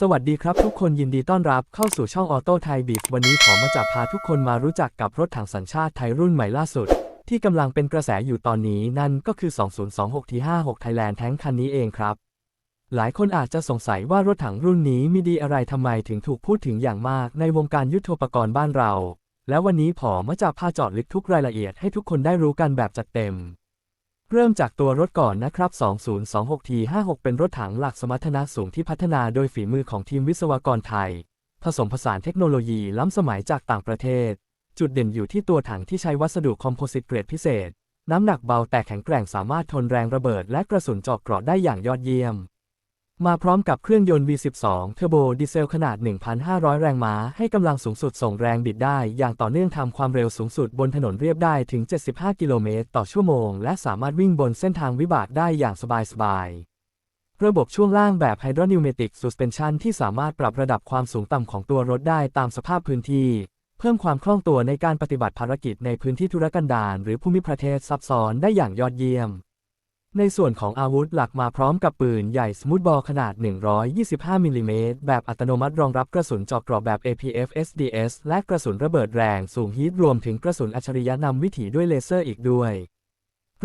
สวัสดีครับทุกคนยินดีต้อนรับเข้าสู่ช่องออโต้ไทยบีฟวันนี้ขอมาจับพาทุกคนมารู้จักกับรถถังสัญชาติไทยรุ่นใหม่ล่าสุด ที่กำลังเป็นกระแสอยู่ตอนนี้นั่นก็คือ 2026 T56 Thailand แท้งคันนี้เองครับ หลายคนอาจจะสงสัยว่ารถถังรุ่นนี้มีดีอะไรทำไมถึงถูกพูดถึงอย่างมากในวงการยุทโธปกรณ์บ้านเรา แล้ววันนี้ผอมาจะพาเจาะลึกทุกรายละเอียดให้ทุกคนได้รู้กันแบบจัดเต็ม เริ่มจากตัวรถก่อนนะครับ 2026T56 เป็นรถถังหลักสมรรถนะสูงที่พัฒนาโดยฝีมือของทีมวิศวกรไทย ผสมผสานเทคโนโลยีล้ำสมัยจากต่างประเทศ จุดเด่นอยู่ที่ตัวถังที่ใช้วัสดุคอมโพสิตเกรดพิเศษ น้ำหนักเบาแต่แข็งแกร่งสามารถทนแรงระเบิดและกระสุนเจาะเกราะได้อย่างยอดเยี่ยม มาพร้อมกับเครื่องยนต์ V12 เทอร์โบดีเซลขนาด 1,500 แรงม้า ให้กำลังสูงสุดส่งแรงบิดได้ อย่างต่อเนื่องทำความเร็วสูงสุดบนถนนเรียบได้ถึง 75 กิโลเมตรต่อชั่วโมง และสามารถวิ่งบนเส้นทางวิบากได้อย่างสบายๆระบบช่วงล่างแบบ Hydropneumatic Suspension ที่สามารถปรับระดับความสูงต่ำของตัวรถได้ตามสภาพพื้นที่ เพิ่มความคล่องตัวในการปฏิบัติภารกิจในพื้นที่ธุรกันดารหรือภูมิประเทศซับซ้อนได้อย่างยอดเยี่ยม ในส่วนของอาวุธหลักมาพร้อมกับปืนใหญ่สมูทบอลขนาด 125มิลลิเมตรแบบอัตโนมัติรองรับกระสุนเจาะกราะแบบ APF SDS และกระสุนระเบิดแรงสูงฮีทรวมถึงกระสุนอัจฉริยะนำวิถีด้วยเลเซอร์อีกด้วย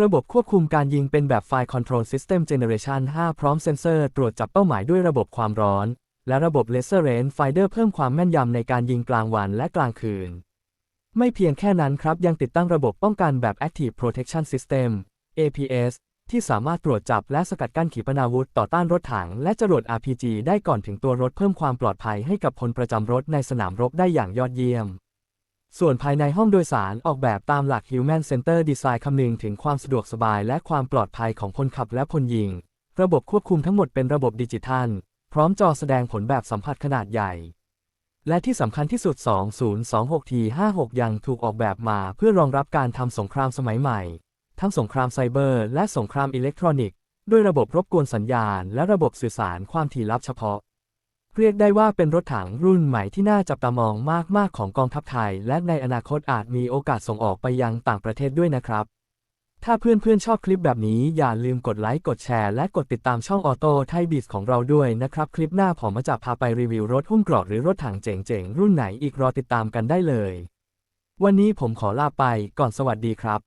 ระบบควบคุมการยิงเป็นแบบ Fire Control System Generation 5 พร้อมเซ็นเซอร์ตรวจจับเป้าหมายด้วยระบบความร้อน และระบบ Laser Range Finder เพิ่มความแม่นยำในการยิงกลางวันและกลางคืน ไม่เพียงแค่นั้นครับยังติดตั้งระบบป้องกันแบบ Active Protection System APS ที่สามารถตรวจจับและสกัดกั้นขีปนาวุธต่อต้านรถถังและจรวด RPG ได้ก่อนถึงตัวรถเพิ่มความปลอดภัยให้กับพลประจำรถในสนามรบได้อย่างยอดเยี่ยม ส่วนภายในห้องโดยสารออกแบบตามหลัก Human Center Design คำนึงถึงความสะดวกสบายและความปลอดภัยของคนขับและพลยิง ระบบควบคุมทั้งหมดเป็นระบบดิจิทัล พร้อมจอแสดงผลแบบสัมผัสขนาดใหญ่และที่สำคัญที่สุด 2026T56 ยังถูกออกแบบมาเพื่อรองรับการทำสงครามสมัยใหม่ ทั้งสงครามไซเบอร์ และสงครามอิเล็กทรอนิกส์ด้วยระบบรบกวนสัญญาณ และระบบสื่อสารความถี่ลับเฉพาะ เรียกได้ว่าเป็นรถถังรุ่นใหม่ที่น่าจับตามองมากๆของกองทัพไทย และในอนาคตอาจมีโอกาสส่งออกไปยังต่างประเทศด้วยนะครับ ถ้าเพื่อนๆชอบคลิปแบบนี้อย่าลืมกดไลค์กดแชร์และกดติดตามช่องออโต้ไทยบีสของเราด้วยนะครับ คลิปหน้าผมจะพาไปรีวิวรถหุ้มเกราะหรือรถถังเจ๋งๆรุ่นไหนอีกรอติดตามกันได้เลย วันนี้ผมขอลาไปก่อนสวัสดีครับ